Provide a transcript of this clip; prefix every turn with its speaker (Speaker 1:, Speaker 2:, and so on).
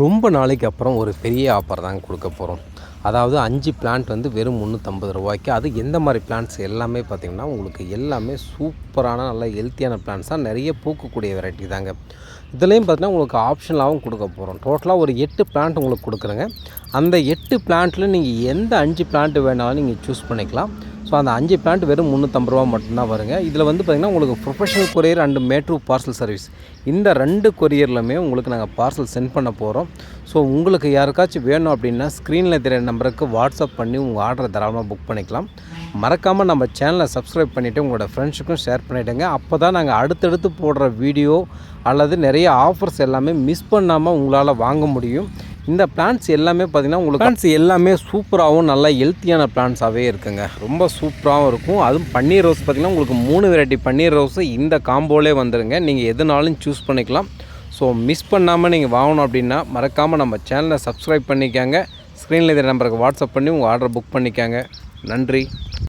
Speaker 1: ரொம்ப நாளைக்கு அப்புறம் ஒரு பெரிய ஆஃபர் தாங்க கொடுக்க போகிறோம் அதாவது அஞ்சு பிளான்ட் வந்து வெறும் முந்நூற்றம்பது ரூபாய்க்கு. அது எந்த மாதிரி பிளான்ட்ஸ் எல்லாமே பார்த்திங்கன்னா உங்களுக்கு எல்லாமே சூப்பரான நல்ல ஹெல்த்தியான பிளான்ட்ஸ் தான். நிறைய பூக்கக்கூடிய வெரைட்டி தாங்க. இதுலேயும் பார்த்தீங்கன்னா உங்களுக்கு ஆப்ஷனலாகவும் கொடுக்க போகிறோம் டோட்டலாக ஒரு எட்டு பிளான்ட் உங்களுக்கு கொடுக்குறேங்க. அந்த எட்டு பிளான்ட்டில் நீங்கள் எந்த அஞ்சு பிளான்ட் வேணாலும் நீங்கள் சூஸ் பண்ணிக்கலாம். ஸோ அந்த அஞ்சு பேண்ட் வெறும் முந்நூற்றம்பது ரூபா மட்டும்தான் வருங்க. இதில் வந்து பார்த்திங்கன்னா உங்களுக்கு ப்ரொஃபஷனல் கொரியர் அண்டு மேட்ரு பார்சல் சர்வீஸ் இந்த ரெண்டு கொரியர்லையுமே உங்களுக்கு நாங்கள் பார்சல் சென்ட் பண்ண போகிறோம் ஸோ உங்களுக்கு யாருக்காச்சும் வேணும் அப்படின்னா ஸ்க்ரீனில் தெரிய நம்பருக்கு வாட்ஸ்அப் பண்ணி உங்கள் ஆர்டரை தாராளமாக புக் பண்ணிக்கலாம். மறக்காமல் நம்ம சேனலை சப்ஸ்கிரைப் பண்ணிவிட்டு உங்களோட ஃப்ரெண்ட்ஸுக்கும் ஷேர் பண்ணிவிடுங்க அப்போ தான் நாங்கள் அடுத்தடுத்து போடுற வீடியோ அல்லது நிறைய ஆஃபர்ஸ் எல்லாமே மிஸ் பண்ணாமல் உங்களால் வாங்க முடியும். இந்த பிளான்ஸ் எல்லாமே பார்த்திங்கன்னா உங்களுக்கு பிளான்ஸ் எல்லாமே சூப்பராகவும் நல்லா ஹெல்த்தியான பிளான்ஸாகவே இருக்குங்க. ரொம்ப சூப்பராகவும் இருக்கும். அதுவும் பன்னீர் ரோஸ் பார்த்திங்கன்னா உங்களுக்கு மூணு வெரைட்டி பன்னீர் ரோஸு இந்த காம்போலே வந்துடுங்க நீங்கள் எதுனாலும் சூஸ் பண்ணிக்கலாம். ஸோ மிஸ் பண்ணாமல் நீங்கள் வாங்கணும் அப்படின்னா மறக்காமல் நம்ம சேனலை சப்ஸ்கிரைப் பண்ணிக்கோங்க. ஸ்க்ரீனில் இருக்கிற நம்பருக்கு வாட்ஸ்அப் பண்ணி உங்கள் ஆர்டர் புக் பண்ணிக்கோங்க. நன்றி.